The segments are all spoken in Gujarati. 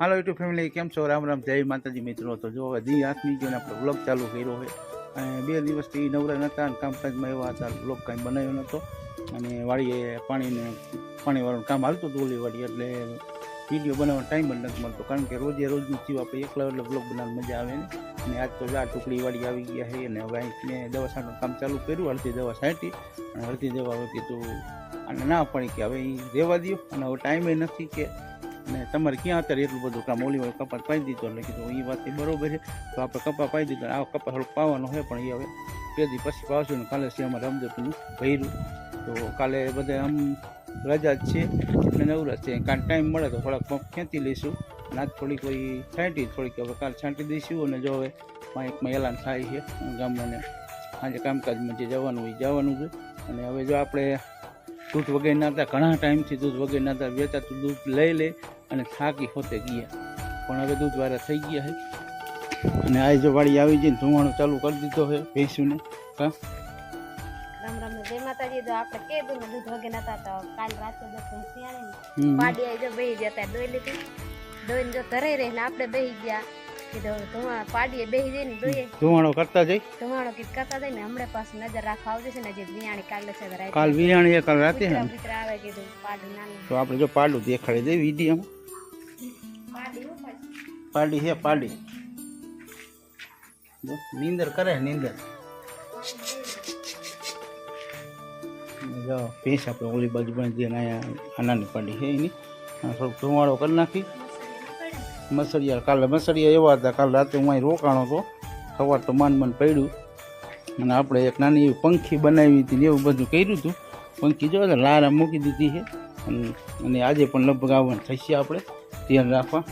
હાલો યુટ્યુબ ફેમિલી, કેમ છો? રામ રામ, જય માતાજી મિત્રો. તો જો હવે દી આઠમી જેને આપણે બ્લોગ ચાલુ કર્યો છે, અને બે દિવસથી નવરા નહોતા અને કામકાજમાં એવા હતા બ્લોગ કાંઈ બનાવ્યો નહોતો અને વાડીએ પાણીને, પાણીવાળું કામ હાલતું હતું ઓલી વાડી એટલે વીડિયો બનાવવાનો ટાઈમ જ નથી મળતો, કારણ કે રોજે રોજનું થયું, આપણે એકલા એટલે બ્લોગ બનાવવાની મજા આવે ને. અને આજ તો આ ટુકડી વાળી આવી ગયા છે, અને હવે મેં દવા છાંટવાનું કામ ચાલુ કર્યું હળતી દવા છાંટી, અને હળતી દવા હવે કીધું અને ના પડી કે હવે એ રહેવા દો અને હવે ટાઈમે નથી કે અને તમારે ક્યાં અત્યારે એટલું બધું કામ ઓલી હોય કપાસ પાઈ દીધો એટલે કીધું એ વાત બરોબર છે. તો આપણે કપા પાઈ દીધો, આ કપા થોડુંક પાવાનો હોય પણ એ હવે બે દી પછી પાવશું ને કાલે છે અમારે અમદાવાદનું ભર્યું તો કાલે બધા આમ રજા જ છે, એટલે નવરા છે. કાલે ટાઈમ મળે તો થોડાક પંપ ખેંચી લઈશું. આજ થોડીક કોઈ છાંટી, થોડીક હવે કાલે છાંટી દઈશું અને જો હવે માઇકમાં એલાન થાય છે ગામડાને. આજે કામકાજમાં જે જવાનું હોય જવાનું છે. અને હવે જો આપણે દૂધ વગેરે હતા, ઘણા ટાઈમથી દૂધ વગેરેના હતા, વેચાતું દૂધ લઈ લે. અને થાકી હોતે ગયા. પણ હવે દૂધવાળા થઈ ગયા છે. અને આ જો વાડી આવી જઈને ધુમાડો ચાલુ કરી દીધો છે ભેંસુને. હા? રામ રામ જય માતાજી. તો આપણે કે ને દૂધ વગર નતા તો કાલ રાતે જો ભેંસી. પાડી આઈ જો બેહી દોઈ લીધી. દોઈને જો ધરાઈ રહી ને આપણે બેહી ગયા. ધુમાડો કરતા જઈ? ધુમાડો કીધ કરતા જાય ને હમણાં પાછું નજર રાખવા આવજે છે ને જે વિયાણી કાલે છે કાલ વિરાણી કાલ રાતે આવે કીધું પાડી નાની. તો આપણે જો પાડું દેખાડી દઈએ વિડીયોમાં પાડી હું પાડી નીંદર કરે નીંદર. જાઓ, ભેંસ આપણે ઓલી બાજુ પણ જે આનાની પાડી છે એની. થોડોક ધુમાડો કરી નાખી. મસળિયા કાલે મસળિયા એવા હતા, કાલે રાતે હું રોકાણો હતો. સવાર તો માન મન પડ્યું. અને આપણે એક નાની એવી પંખી બનાવી હતી ને એવું બધું કર્યું હતું. પંખી જો લારા મૂકી દીધી છે. અને અને આજે પણ લગભગ આવવાનું થશે આપણે. ધ્યાન રાખવા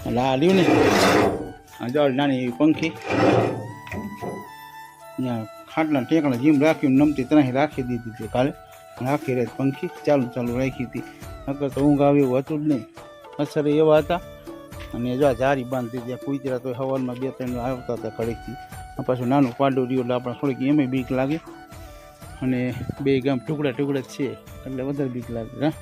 એટલે આ ને જળ નાની એવી પંખી ત્યાં ખાટલા ટેકણા જીમ રાખ્યું નમતી ત્રણ રાખી દીધી હતી કાલે રાખી રહી પંખી ચાલુ ચાલુ રાખી હતી નકર તો ઊંઘ આવી એવું હતું જ નહીં અસર એવા હતા અને જો જારી બાંધી ત્યાં કુતરા તો હવારમાં બે ત્રણ આવતા હતા ઘડીકથી પાછું નાનું પાડું રહ્યું એટલે આપણે થોડીક એમે બીક લાગે અને બે ગામ ટુકડા ટુકડા છે એટલે વધારે બીક લાગે હા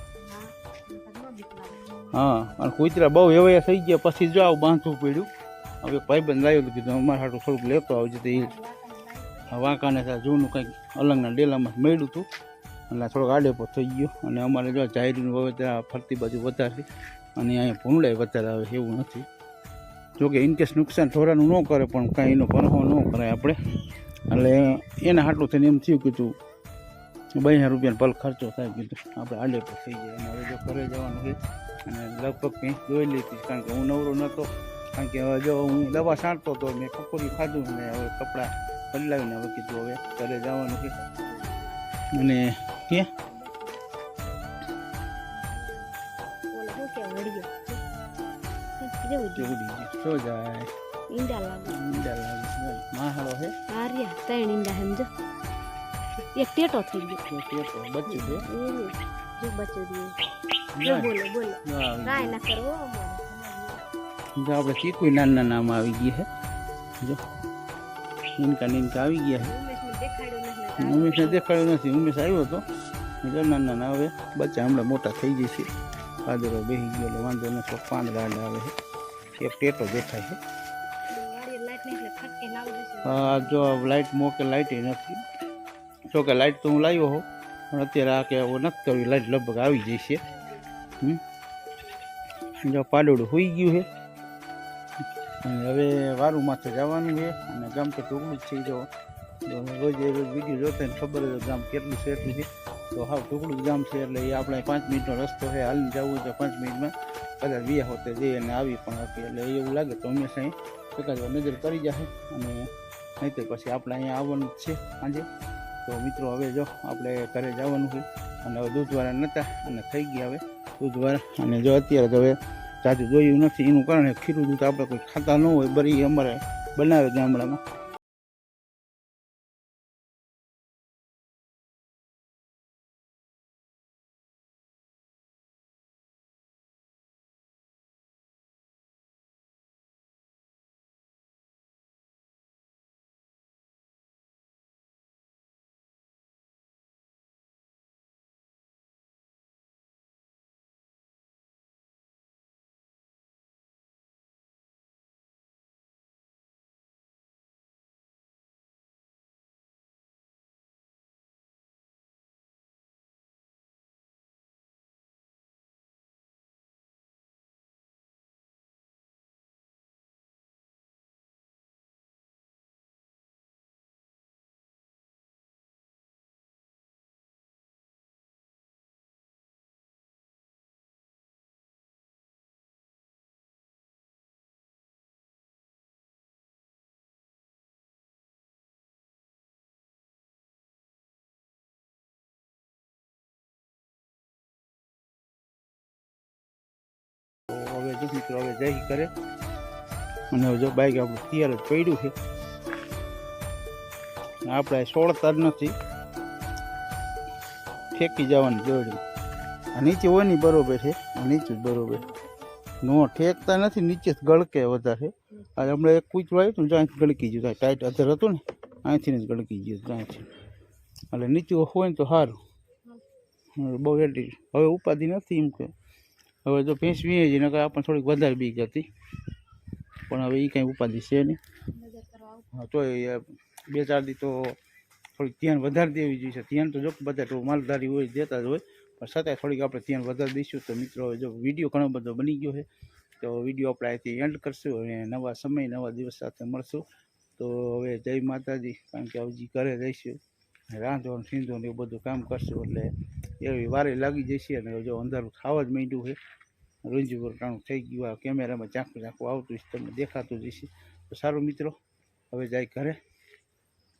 હા, અને કુતરા બહુ એવા થઈ ગયા, પછી જો આવું બાંધવું પડ્યું. હવે ભાઈબંધ લાવ્યો કીધું, અમારા હાટું થોડુંક લેતો આવજે તો એ વાંકાને જૂનું કંઈક અલંગના ડેલામાં મળ્યું હતું. એટલે થોડોક આડેપો થઈ ગયો. અને અમારે જો જાહેરનું ત્યાં ફરતી બાજુ વધારે. અને અહીંયા ભૂંડાય વધારે આવે એવું નથી. જોકે ઇનકેસ નુકસાન ઢોરાનું ન કરે, પણ કાંઈ એનો પરહો ન કરાય આપણે. એટલે એના હાટલું થઈને એમ થયું કીધું બે હજાર રૂપિયાનો પલ ખર્ચો થાય, કીધું. આપણે આડેપો થઈ જાય અને હવે જો ઘરે જવાનું છે અને લગભગ કંઈક જોઈ લીધી કારણ કે હું નવરો નહોતો કારણ કે હવે જો હું દવા છાંટતો હતો મેં કપોરી ખાધું અને હવે કપડાં બદલાવીને હવે કીધું હવે ઘરે જવાનું છે. અને કે શું જાય? ઈંડા લાગે. લાગે માહાળો આર્યા ત્રણ ઈંડા સમજો. એક ટેટો થઈ ગયો. છે? એવું. જો બચ્ચો દીએ જો જાય. બોલો બોલો. કાંઈ ના કરવો જો આપણે ચીકુ નાના નામ આવી ગયા છે જો. નીનકા નીનકા આવી ગયા હે. છે ઉમેશને દેખાડ્યો નથી. ઉમેશ આવ્યો હતો. જો નાના ના આવે બચ્ચા હમણાં મોટા થઈ જશે પાદરો બેસી ગયો એટલે વાંધો નથી પાંદડા આડા આવે છે એક ટેટો દેખાય છે આ જો લાઇટ મોકે લાઇટ નથી. જો કે લાઇટ તો હું લાવ્યો હોઉં. પણ અત્યારે આ કે કરવી લાઇટ લગભગ આવી જશે હમ? જો પાડોડું હોઈ ગયું છે. હવે વારું માથે જવાનું છે અને ગામ તો ટુકડું જ છે જો. રોજ રોજ વીડિયો જોતા ને ખબર જ ગામ કેટલું છે, એટલું છે. તો હાવ ટુકડું જ ગામ છે એટલે એ આપણે પાંચ મિનિટનો રસ્તો છે, હાલીને જવું તો પાંચ મિનિટમાં કદાચ વ્યા હોતે જઈએ અને આવી પણ હતી એટલે એવું લાગે તો હંમેશા અહીં એકાદ નજર કરી જશે અને નહીં તો પછી આપણે અહીંયા આવવાનું જ છે સાંજે તો મિત્રો, હવે જો આપણે ઘરે જવાનું છે અને હવે દૂધવાળા નહોતા અને થઈ ગયા હવે દૂધવાળા. અને જો અત્યારે તો હવે જાજુ જોયું નથી, એનું કારણે ખીરું દૂધ આપણે કોઈ ખાતા ન હોય, બરી અમારે બનાવે ગામડામાં. જો મિત્રો હવે જઈ કરે. અને જો બાઈક આપણું તૈયાર જ પડ્યું છે. આપણે સોળતા જ નથી. ફેંકી જવાની જોડી આ નીચે હોય નહીં બરોબર છે. નીચે જ બરોબર. નો ઠેકતા નથી, નીચે જ ગળકે વધારે. આજે હમણાં એક કૂચરું આવ્યું હતું ને ગળકી ગયું. ટાઈટ અધર હતું ને, અહીંથી જ ગળકી ગયું ત્યાંથી એટલે નીચું હોય ને તો સારું. બહુ એટલી હવે ઉપાધિ નથી એમ કે હવે તો ભેંસ વીએ છે નકર આપણને થોડીક વધારે બીક હતી. પણ હવે એ કાંઈ ઉપાધિ છે નહીં. હા, તો બે ચાર દી તો થોડીક ધ્યાન વધારે દેવી જોઈએ ધ્યાન તો જો બધા માલધારી હોય, દેતા જ હોય. પણ છતાંય થોડીક આપણે ધ્યાન વધારે દઈશું. તો મિત્રો જો વીડિયો ઘણો બધો બની ગયો છે, તો વીડિયો આપણે અહીંથી એન્ડ કરશું અને નવા સમય, નવા દિવસ સાથે મળશું. તો હવે જય માતાજી, કારણ કે હજી ઘરે રહીશું. રાંધવાનું સીંધવાનું એવું બધું કામ કરશું એટલે એવી વારે લાગી જશે અને જો અંધારું થવા જ માંડ્યું છે. રૂંજી ટાણું થઈ ગયું, આ કેમેરામાં ચાંકું ચાંકું આવતું હશે, તમને દેખાતું જ હશે. તો સારું મિત્રો, હવે જાય ઘરે.